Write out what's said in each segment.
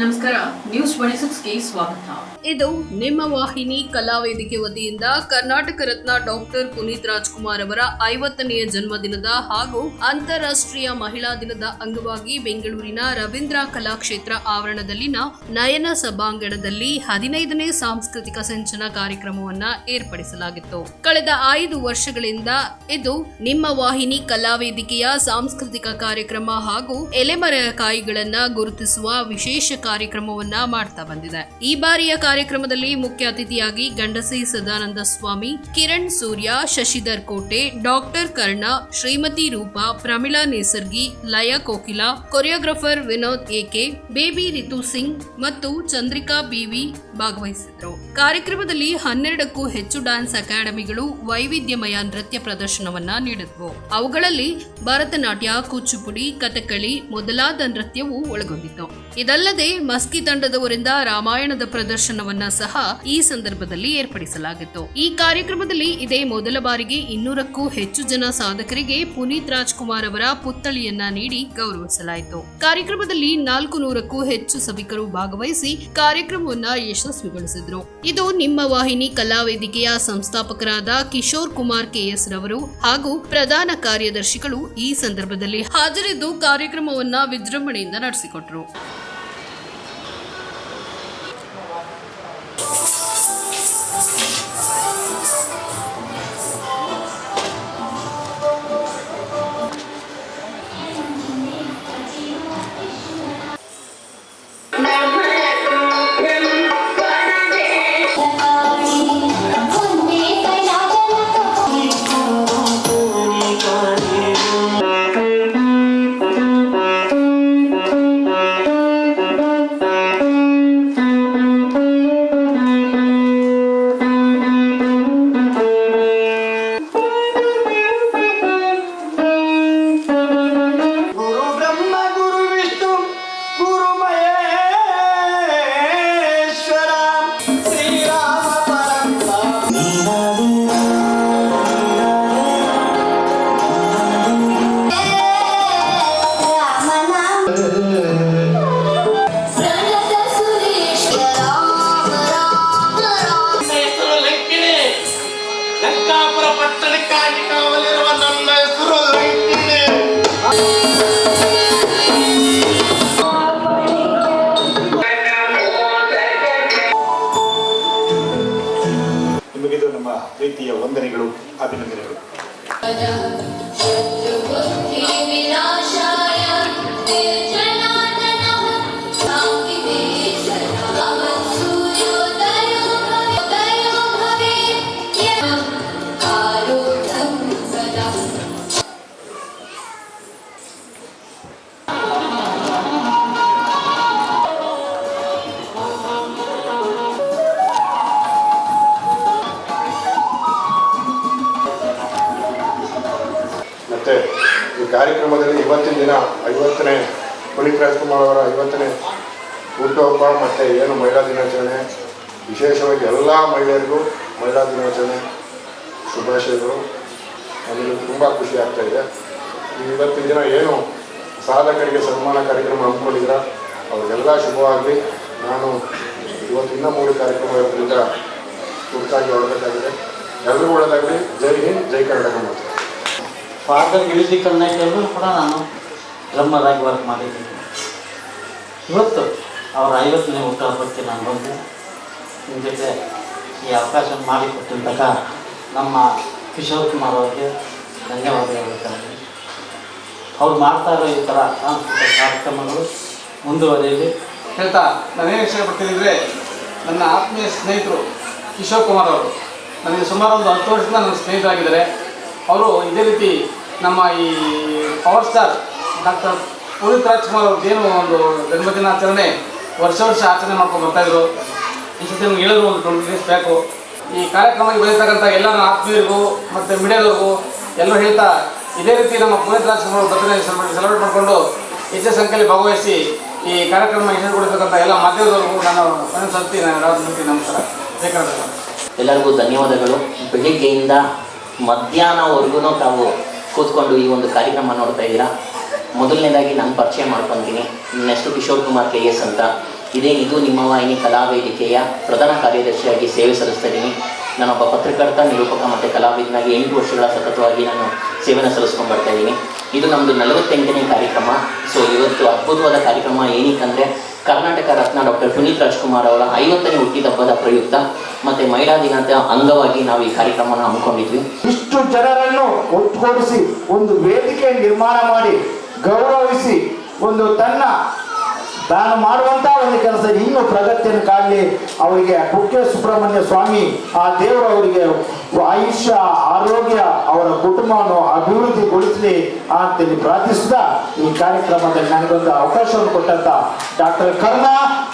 ನಮಸ್ಕಾರ news twenty ಸ್ವಾಗತ. ಇದು ನಿಮ್ಮ ವಾಹಿನಿ ಕಲಾವೇದಿಕೆ ವತಿಯಿಂದ ಕರ್ನಾಟಕ ರತ್ನ ಡಾಕ್ಟರ್ ಪುನೀತ್ ರಾಜ್ಕುಮಾರ್ ಅವರ ಐವತ್ತನೆಯ ಜನ್ಮದಿನದ ಹಾಗೂ ಅಂತಾರಾಷ್ಟ್ರೀಯ ಮಹಿಳಾ ದಿನದ ಅಂಗವಾಗಿ ಬೆಂಗಳೂರಿನ ರವೀಂದ್ರ ಕಲಾಕ್ಷೇತ್ರ ಆವರಣದಲ್ಲಿನ ನಯನ ಸಭಾಂಗಣದಲ್ಲಿ ಹದಿನೈದನೇ ಸಾಂಸ್ಕೃತಿಕ ಸಂಚನ ಕಾರ್ಯಕ್ರಮವನ್ನ ಏರ್ಪಡಿಸಲಾಗಿತ್ತು. ಕಳೆದ ಐದು ವರ್ಷಗಳಿಂದ ಇದು ನಿಮ್ಮ ವಾಹಿನಿ, ಕಲಾ ವೇದಿಕೆಯ ಸಾಂಸ್ಕೃತಿಕ ಕಾರ್ಯಕ್ರಮ ಹಾಗೂ ಎಲೆಮರೆಕಾಯಿಗಳನ್ನ ಗುರುತಿಸುವ ವಿಶೇಷ ಕಾರ್ಯಕ್ರಮವನ್ನ ಮಾಡ್ತಾ ಬಂದಿದೆ. ಈ ಬಾರಿಯ ಕಾರ್ಯಕ್ರಮದಲ್ಲಿ ಮುಖ್ಯ ಅತಿಥಿಯಾಗಿ ಗಂಡಸಿ ಸದಾನಂದ ಸ್ವಾಮಿ, Kiran Surya, Shashidhar Kote, doctor Karna, Shrimati Roopa, Pramila Nesargi, Laya Kokila, choreographer Vinod AK, baby Ritu Singh ಮತ್ತು ಚಂದ್ರಿಕಾ ಬಿವಿ ಭಾಗವಹಿಸಿದ್ರು ಕಾರ್ಯಕ್ರಮದಲ್ಲಿ ಹನ್ನೆರಡಕ್ಕೂ ಹೆಚ್ಚು ಡ್ಯಾನ್ಸ್ ಅಕಾಡೆಮಿಗಳು ವೈವಿಧ್ಯಮಯ ನೃತ್ಯ ಪ್ರದರ್ಶನವನ್ನ ನೀಡಿದ್ವು. ಅವುಗಳಲ್ಲಿ ಭರತನಾಟ್ಯ, ಕೂಚುಪುಡಿ ಕಥಕಳಿ ಮೊದಲಾದ ನೃತ್ಯವೂ ಒಳಗೊಂಡಿತ್ತು. ಇದಲ್ಲದೆ ಮಸ್ಕಿ ತಂಡದವರಿಂದ ರಾಮಾಯಣದ ಪ್ರದರ್ಶನವನ್ನ ಸಹ ಈ ಸಂದರ್ಭದಲ್ಲಿ ಏರ್ಪಡಿಸಲಾಗಿತ್ತು. ಈ ಕಾರ್ಯಕ್ರಮದಲ್ಲಿ ಇದೇ ಮೊದಲ ಬಾರಿಗೆ ಇನ್ನೂರಕ್ಕೂ ಹೆಚ್ಚು ಜನ ಸಾಧಕರಿಗೆ ಪುನೀತ್ ರಾಜ್ಕುಮಾರ್ ಅವರ ಪುತ್ಥಳಿಯನ್ನ ನೀಡಿ ಗೌರವಿಸಲಾಯಿತು. ಕಾರ್ಯಕ್ರಮದಲ್ಲಿ ನಾಲ್ಕು ನೂರಕ್ಕೂ ಹೆಚ್ಚು ಸಭಿಕರು ಭಾಗವಹಿಸಿ ಕಾರ್ಯಕ್ರಮವನ್ನ ಯಶಸ್ವಿಗೊಳಿಸಿದ್ರು. ಇದು ನಿಮ್ಮ ವಾಹಿನಿ ಕಲಾವೇದಿಕೆಯ ಸಂಸ್ಥಾಪಕರಾದ ಕಿಶೋರ್ ಕುಮಾರ್ ಕೆಎಸ್ ರವರು ಹಾಗೂ ಪ್ರಧಾನ ಕಾರ್ಯದರ್ಶಿಗಳು ಈ ಸಂದರ್ಭದಲ್ಲಿ ಹಾಜರಿದ್ದು ಕಾರ್ಯಕ್ರಮವನ್ನ ವಿಜೃಂಭಣೆಯಿಂದ ನಡೆಸಿಕೊಟ್ರು. ದಿನ ಐವತ್ತನೇ ಪುನೀತ್ ರಾಜ್ಕುಮಾರ್ ಅವರ ಐವತ್ತನೇ ಹುಟ್ಟುಹಬ್ಬ ಮತ್ತು ಏನು ಮಹಿಳಾ ದಿನಾಚರಣೆ, ವಿಶೇಷವಾಗಿ ಎಲ್ಲ ಮಹಿಳೆಯರಿಗೂ ಮಹಿಳಾ ದಿನಾಚರಣೆ ಶುಭಾಶಯಗಳು. ನನಗೆ ತುಂಬ ಖುಷಿ ಆಗ್ತಾ ಇದೆ. ಈ ಇವತ್ತಿನ ದಿನ ಏನು ಸಾಧಕರಿಗೆ ಸನ್ಮಾನ ಕಾರ್ಯಕ್ರಮ ಹಮ್ಮಿಕೊಂಡಿದ್ರ ಅವರಿಗೆಲ್ಲ ಶುಭವಾಗಲಿ. ನಾನು ಇವತ್ತಿನ ಮೂರು ಕಾರ್ಯಕ್ರಮ ಇರೋದ್ರಿಂದ ತುರ್ತಾಗಿ ಹೊರಬೇಕಾಗಿದೆ ಎಲ್ಲರೂ ಒಳ್ಳೆಯದಾಗಲಿ ಜೈ ಹಿಂದ್, ಜೈ ಕರ್ನಾಟಕ ಮಾತು. ಫಾದರ್ ಮ್ಯೂಸಿಕ್ ಕೂಡ ನಾನು ಡ್ರಮ್ಮರ್ ವರ್ಕ್ ಮಾಡಿದ್ದೀನಿ. ಇವತ್ತು ಅವರ ಐವತ್ತನೇ ಹುಟ್ಟುಹಬ್ಬಕ್ಕೆ ನಾನು ಬಂದು ನಿಮ್ಮ ಜೊತೆ ಈ ಅವಕಾಶ ಮಾಡಿಕೊಟ್ಟಿದ್ದಾಗ ನಮ್ಮ ಕಿಶೋರ್ ಕುಮಾರ್ ಅವರಿಗೆ ಧನ್ಯವಾದ ಹೇಳ್ತಾರೆ ಅವ್ರು ಮಾಡ್ತಾ ಇರೋ ಈ ಥರ ಸಾಂಸ್ಕೃತಿಕ ಕಾರ್ಯಕ್ರಮಗಳು ಮುಂದುವರಿಯಲಿ. ಹೇಳ್ತಾ ನಾನೇನು ಇಷ್ಟಪಡ್ತೀನಿ ಅಂದರೆ ನನ್ನ ಆತ್ಮೀಯ ಸ್ನೇಹಿತರು ಕಿಶೋರ್ ಕುಮಾರ್ ಅವರು, ನನಗೆ ಸುಮಾರು ಒಂದು ಹತ್ತು ವರ್ಷದಿಂದ ನನ್ನ ಸ್ನೇಹಿತರಾಗಿದ್ದಾರೆ. ಅವರು ಇದೇ ರೀತಿ ನಮ್ಮ ಈ power star doctor Puneeth Rajkumar ಅವ್ರದ್ದು ಏನು ಒಂದು ಜನ್ಮದಿನಾಚರಣೆ ವರ್ಷ ವರ್ಷ ಆಚರಣೆ ಮಾಡ್ಕೊಂಡು ಬರ್ತಾಯಿದ್ರು ಈ ಸತಿ ನಮ್ಗೆ ಹೇಳಿದ್ರು ಒಂದು ಟ್ವೆಂಟಿ ಡೇಸ್ ಬೇಕು. ಈ ಕಾರ್ಯಕ್ರಮಕ್ಕೆ ಬಂದಿರ್ತಕ್ಕಂಥ ಎಲ್ಲ ನನ್ನ ಆತ್ಮೀಯರಿಗೂ ಮತ್ತು ಮೀಡಿಯಾದವ್ರಿಗೂ ಎಲ್ಲರೂ ಹೇಳ್ತಾ ಇದೇ ರೀತಿ ನಮ್ಮ ಪುನೀತ್ ರಾಜ್ಕುಮಾರ್ ಬರ್ತ್ಡೇ ಸೆಲೆಬ್ರೇಟ್ ಮಾಡಿಕೊಂಡು ಹೆಚ್ಚಿನ ಸಂಖ್ಯೆಯಲ್ಲಿ ಭಾಗವಹಿಸಿ ಈ ಕಾರ್ಯಕ್ರಮ ಯಶಸ್ವಿಗೊಳಿಸತಕ್ಕಂಥ ಎಲ್ಲ ಮಾಧ್ಯಮದವ್ರಿಗೂ ನಾನು ಮನೆ ಸಂತಿ ನಾನು ನಮಸ್ಕಾರ. ಬೇಕಾದ ಎಲ್ಲರಿಗೂ ಧನ್ಯವಾದಗಳು. ಬೆಳಿಗ್ಗೆಯಿಂದ ಮಧ್ಯಾಹ್ನವರೆಗೂ ತಾವು ಕೂತ್ಕೊಂಡು ಈ ಒಂದು ಕಾರ್ಯಕ್ರಮ ನೋಡ್ತಾ ಇದ್ದೀರಾ. ಮೊದಲನೇದಾಗಿ ನಾನು ಪರಿಚಯ ಮಾಡ್ಕೊತೀನಿ ಹೆಸರು ಕಿಶೋರ್ ಕುಮಾರ್ ಕೆ ಎಸ್ ಅಂತ. ಇದು ನಿಮ್ಮ ವಾಹಿನಿ ಕಲಾವೇದಿಕೆಯ ಪ್ರಧಾನ ಕಾರ್ಯದರ್ಶಿಯಾಗಿ ಸೇವೆ ಸಲ್ಲಿಸ್ತಾ ಇದ್ದೀನಿ. ನಾನೊಬ್ಬ ಪತ್ರಕರ್ತ, ನಿರೂಪಕ ಮತ್ತು ಕಲಾವಿದನಾಗಿ ಎಂಟು ವರ್ಷಗಳ ಸತತವಾಗಿ ನಾನು ಸೇವೆನ ಸಲ್ಲಿಸ್ಕೊಂಡು ಬರ್ತಾ ಇದ್ದೀನಿ. ಇದು ನಮ್ಮದು ನಲವತ್ತೆಂಟನೇ ಕಾರ್ಯಕ್ರಮ. ಸೊ ಇವತ್ತು ಅದ್ಭುತವಾದ ಕಾರ್ಯಕ್ರಮ ಏನಕ್ಕಂದರೆ ಕರ್ನಾಟಕ ರತ್ನ ಡಾಕ್ಟರ್ ಪುನೀತ್ ರಾಜ್ಕುಮಾರ್ ಅವರ ಐವತ್ತನೇ ಹುಟ್ಟಿದಬ್ಬದ ಪ್ರಯುಕ್ತ ಮತ್ತು ಮಹಿಳಾ ದಿನದ ಅಂಗವಾಗಿ ನಾವು ಈ ಕಾರ್ಯಕ್ರಮನ ಹಮ್ಮಿಕೊಂಡಿದ್ವಿ. ಇಷ್ಟು ಜನರನ್ನು ಒಟ್ಟುಗೂಡಿಸಿ ಒಂದು ವೇದಿಕೆ ನಿರ್ಮಾಣ ಮಾಡಿ ಗೌರವಿಸಿ ಒಂದು ತನ್ನ ತಾನು ಮಾಡುವಂತ ಒಂದು ಕೆಲಸ ಇನ್ನೂ ಪ್ರಗತಿಯನ್ನು ಕಾಣಲಿ. ಅವರಿಗೆ ಕುಕ್ಕೆ ಸುಬ್ರಹ್ಮಣ್ಯ ಸ್ವಾಮಿ, ಆ ದೇವರು ಅವರಿಗೆ ಆಯುಷ್ಯ, ಆರೋಗ್ಯ, ಅವರ ಕುಟುಂಬವನ್ನು ಅಭಿವೃದ್ಧಿಗೊಳಿಸಲಿ ಅಂತೇಳಿ ಪ್ರಾರ್ಥಿಸಿದ ಈ ಕಾರ್ಯಕ್ರಮದಲ್ಲಿ ನನಗೊಂದು ಅವಕಾಶವನ್ನು ಕೊಟ್ಟಂತ ಡಾಕ್ಟರ್ ಕರ್ಣ,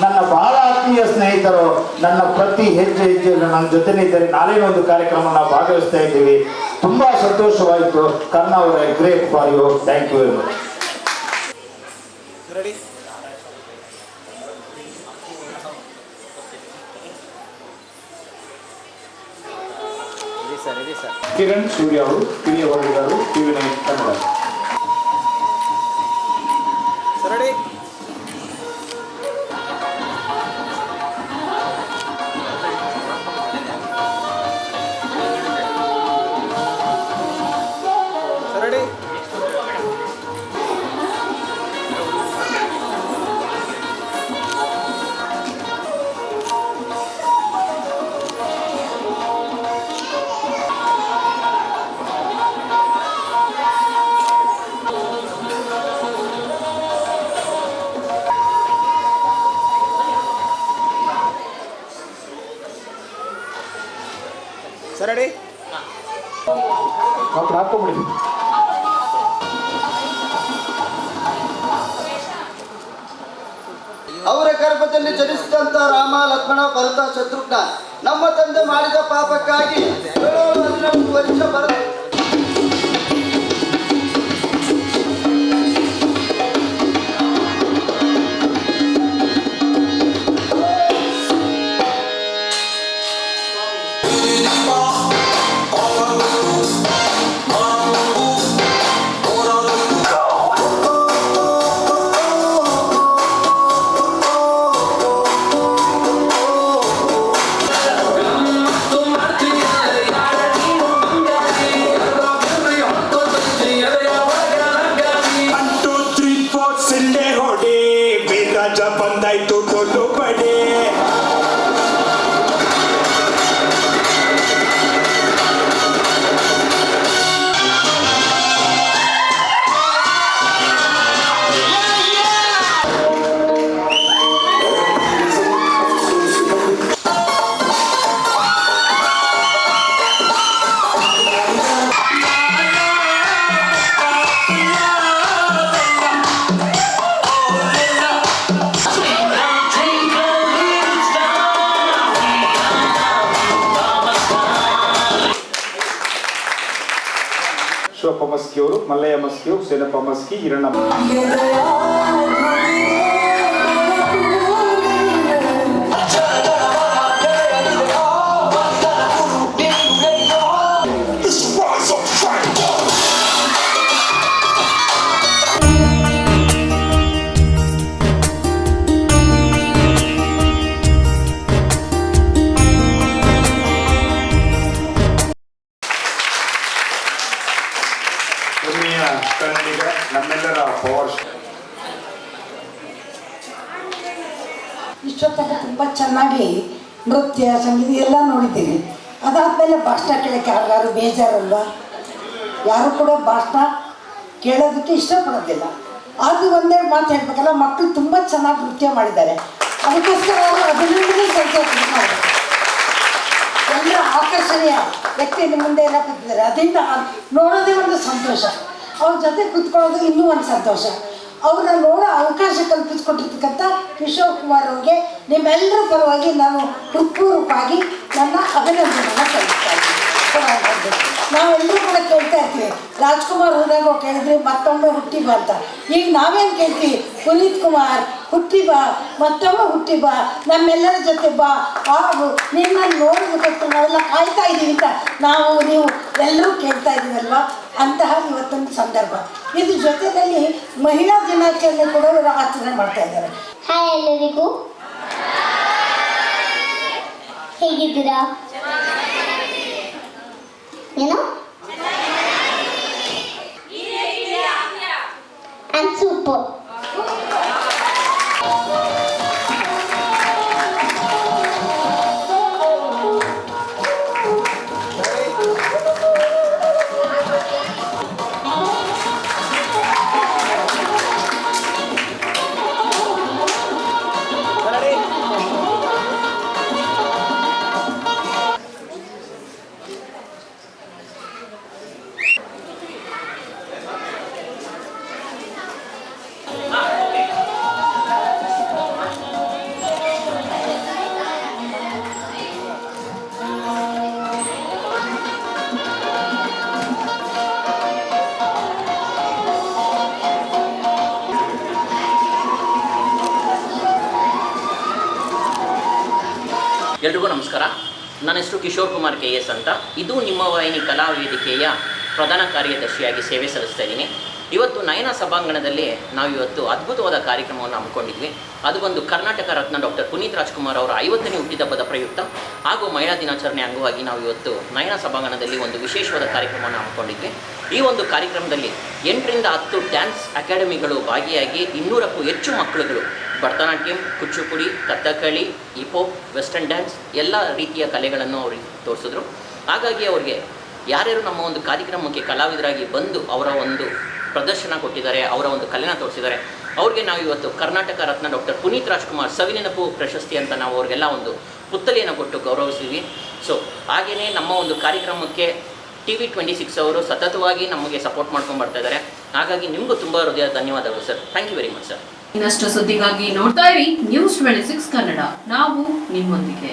ನನ್ನ ಬಹಳ ಆತ್ಮೀಯ ಸ್ನೇಹಿತರು, ನನ್ನ ಪ್ರತಿ ಹೆಜ್ಜೆ ಹೆಜ್ಜೆಯಲ್ಲಿ ನನ್ನ ಜೊತೆನೇ ಇದ್ದರೆ ನಾಳೆನೇ ಒಂದು ಕಾರ್ಯಕ್ರಮ ನಾವು ಭಾಗವಹಿಸ್ತಾ ಇದ್ದೀವಿ. ತುಂಬಾ ಸಂತೋಷವಾಯಿತು. ಕರ್ಣ ಅವರ, great for you. Thank you very much. Kiran Surya ಅವರು ಹಿರಿಯ ವರದಿಗಾರರು ಟಿವಿ ನೈನ್ ಕನ್ನಡ ಹಾಕೊಂಬಿಡಿ ಅವರ ಗರ್ಭದಲ್ಲಿ ಜನಿಸಿದಂತ ರಾಮ, ಲಕ್ಷ್ಮಣ, ಭರತ, ಶತ್ರುಘ್ನ ನಮ್ಮ ತಂದೆ ಮಾಡಿದ ಪಾಪಕ್ಕಾಗಿ ಹದಿನೆಂಟು ವರ್ಷ ಭರತ ಮಸ್ಕಿ ಅವರು ಮಲ್ಲಯ್ಯ ನಮ್ಮೆಲ್ಲರ ಪವರ್ ತುಂಬ ಚೆನ್ನಾಗಿ ನೃತ್ಯ, ಸಂಗೀತ ಎಲ್ಲ ನೋಡಿದ್ದೀನಿ. ಅದಾದಮೇಲೆ ಭಾಷಣ ಕೇಳೋಕ್ಕೆ ಯಾರಿಗಾರು ಬೇಜಾರಲ್ವಾ? ಯಾರು ಕೂಡ ಭಾಷಣ ಕೇಳೋದಕ್ಕೆ ಇಷ್ಟಪಡೋದಿಲ್ಲ. ಅದು ಒಂದೇ ಮಾತು ಹೇಳ್ಬೇಕಲ್ಲ ಮಕ್ಕಳು ತುಂಬ ಚೆನ್ನಾಗಿ ನೃತ್ಯ ಮಾಡಿದ್ದಾರೆ. ಅದಕ್ಕೋಸ್ಕರ ಅಭಿನಂದನೆ ಸಂತೋಷ ಎಲ್ಲ ಆಕರ್ಷಣೀಯ ವ್ಯಕ್ತಿ ಮುಂದೆ ಎಲ್ಲ ಕೂತಿದ್ದಾರೆ. ಅದರಿಂದ ನೋಡೋದೇ ಒಂದು ಸಂತೋಷ. ಅವ್ರ ಜೊತೆ ಕೂತ್ಕೊಳ್ಳೋದು ಇನ್ನೂ ಒಂದು ಸಂತೋಷ. ಅವ್ರನ್ನ ನೋಡೋ ಅವಕಾಶ ಕಲ್ಪಿಸ್ಕೊಟ್ಟಿರ್ತಕ್ಕಂಥ ಕಿಶೋರ್ ಕುಮಾರ್ ಅವ್ರಿಗೆ ನಿಮ್ಮೆಲ್ಲರ ಪರವಾಗಿ ನಾನು ಹೃತ್ಪೂರ್ವಕವಾಗಿ ನನ್ನ ಅಭಿನಂದನೆಯನ್ನು ಸಲ್ಲಿಸ್ತಾ ಇದ್ದೀನಿ. ನಾವೆಲ್ಲರೂ ಕೂಡ ಕೇಳ್ತಾ ಇರ್ತೀವಿ, ರಾಜ್ಕುಮಾರ್ ಹೋದಾಗ ಕೇಳಿದ್ರೆ ಮತ್ತೊಮ್ಮೆ ಹುಟ್ಟಿ ಬರ್ತಾ ಈಗ ನಾವೇನು ಕೇಳ್ತೀವಿ, ಪುನೀತ್ ಕುಮಾರ್ ಹುಟ್ಟಿ ಬಾ ಮತ್ತೊಮ್ಮೆ ಹುಟ್ಟಿ ಬಾ ನಮ್ಮೆಲ್ಲರ ಜೊತೆ ಬಾ. ಹಾಗೂ ನಿನ್ನನ್ನು ನೋಡೋದಕ್ಕೋಸ್ಕರ ನಾವೆಲ್ಲ ಕಾಯ್ತಾ ಇದ್ದೀವಿ ಅಂತ ನಾವು ನೀವು ಎಲ್ಲರೂ ಕೇಳ್ತಾ ಇದ್ದೀವಲ್ವ? ಅಂತಹ ಇವತ್ತೊಂದು ಸಂದರ್ಭ. ಇದ್ರ ಜೊತೆಯಲ್ಲಿ ಮಹಿಳಾ ದಿನಾಚರಣೆ ಕೂಡ ಇವರು ಆಚರಣೆ ಮಾಡ್ತಾ ಇದ್ದಾರೆ. ಹಾಯ್ ಎಲ್ಲರಿಗೂ. ಹೇಗಿದ್ದೀರಾ? ಏನು? ಸೂಪರ್ ನನ್ನ ಹೆಸರು ಕಿಶೋರ್ ಕುಮಾರ್ ಕೆ ಎಸ್ ಅಂತ. ಇದು ನಿಮ್ಮ ವಾಹಿನಿ ಕಲಾ ವೇದಿಕೆಯ ಪ್ರಧಾನ ಕಾರ್ಯದರ್ಶಿಯಾಗಿ ಸೇವೆ ಸಲ್ಲಿಸ್ತಾ ಇದ್ದೀನಿ. ಇವತ್ತು ನಯನ ಸಭಾಂಗಣದಲ್ಲಿ ನಾವು ಇವತ್ತು ಅದ್ಭುತವಾದ ಕಾರ್ಯಕ್ರಮವನ್ನು ಹಮ್ಮಿಕೊಂಡಿದ್ವಿ. ಅದು ಒಂದು ಕರ್ನಾಟಕ ರತ್ನ ಡಾಕ್ಟರ್ ಪುನೀತ್ ರಾಜ್ಕುಮಾರ್ ಅವರ ಐವತ್ತನೇ ಹುಟ್ಟಿದಬ್ಬದ ಪ್ರಯುಕ್ತ ಹಾಗೂ ಮಹಿಳಾ ದಿನಾಚರಣೆ ಅಂಗವಾಗಿ ನಾವು ಇವತ್ತು ನಯನ ಸಭಾಂಗಣದಲ್ಲಿ ಒಂದು ವಿಶೇಷವಾದ ಕಾರ್ಯಕ್ರಮವನ್ನು ಹಮ್ಮಿಕೊಂಡಿದ್ವಿ. ಈ ಒಂದು ಕಾರ್ಯಕ್ರಮದಲ್ಲಿ ಎಂಟರಿಂದ ಹತ್ತು ಡ್ಯಾನ್ಸ್ ಅಕಾಡೆಮಿಗಳು ಭಾಗಿಯಾಗಿ ಇನ್ನೂರಕ್ಕೂ ಹೆಚ್ಚು ಮಕ್ಕಳುಗಳು Bharatanatyam Kuchipudi Kathakali hip hop western dance ಎಲ್ಲ ರೀತಿಯ ಕಲೆಗಳನ್ನು ಅವ್ರಿಗೆ ತೋರಿಸಿದ್ರು. ಹಾಗಾಗಿ ಅವ್ರಿಗೆ ಯಾರ್ಯಾರು ನಮ್ಮ ಒಂದು ಕಾರ್ಯಕ್ರಮಕ್ಕೆ ಕಲಾವಿದರಾಗಿ ಬಂದು ಅವರ ಒಂದು ಪ್ರದರ್ಶನ ಕೊಟ್ಟಿದ್ದಾರೆ, ಅವರ ಒಂದು ಕಲೆನ ತೋರಿಸಿದ್ದಾರೆ. ಅವ್ರಿಗೆ ನಾವು ಇವತ್ತು ಕರ್ನಾಟಕ ರತ್ನ ಡಾಕ್ಟರ್ ಪುನೀತ್ ರಾಜ್ಕುಮಾರ್ ಸವಿನೆನಪು ಪ್ರಶಸ್ತಿ ಅಂತ ನಾವು ಅವ್ರಿಗೆಲ್ಲ ಒಂದು ಪುತ್ತಲಿಯನ್ನು ಕೊಟ್ಟು ಗೌರವಿಸಿದ್ವಿ. ಸೊ ಹಾಗೆಯೇ ನಮ್ಮ ಒಂದು ಕಾರ್ಯಕ್ರಮಕ್ಕೆ ಟಿ ವಿ ಟ್ವೆಂಟಿ ಸಿಕ್ಸ್ ಅವರು ಸತತವಾಗಿ ನಮಗೆ ಸಪೋರ್ಟ್ ಮಾಡ್ಕೊಂಡು ಬರ್ತಾ ಇದ್ದಾರೆ. ಹಾಗಾಗಿ ನಿಮಗೂ ತುಂಬ ಹೃದಯ ಧನ್ಯವಾದಗಳು sir. Thank you very much sir ಇನ್ನಷ್ಟು ಸುದ್ದಿಗಾಗಿ ನೋಡ್ತಾ ಇರಿ ನ್ಯೂಸ್ ಟ್ವೆಂಟಿ ಸಿಕ್ಸ್ ಕನ್ನಡ. ನಾವು ನಿಮ್ಮೊಂದಿಗೆ.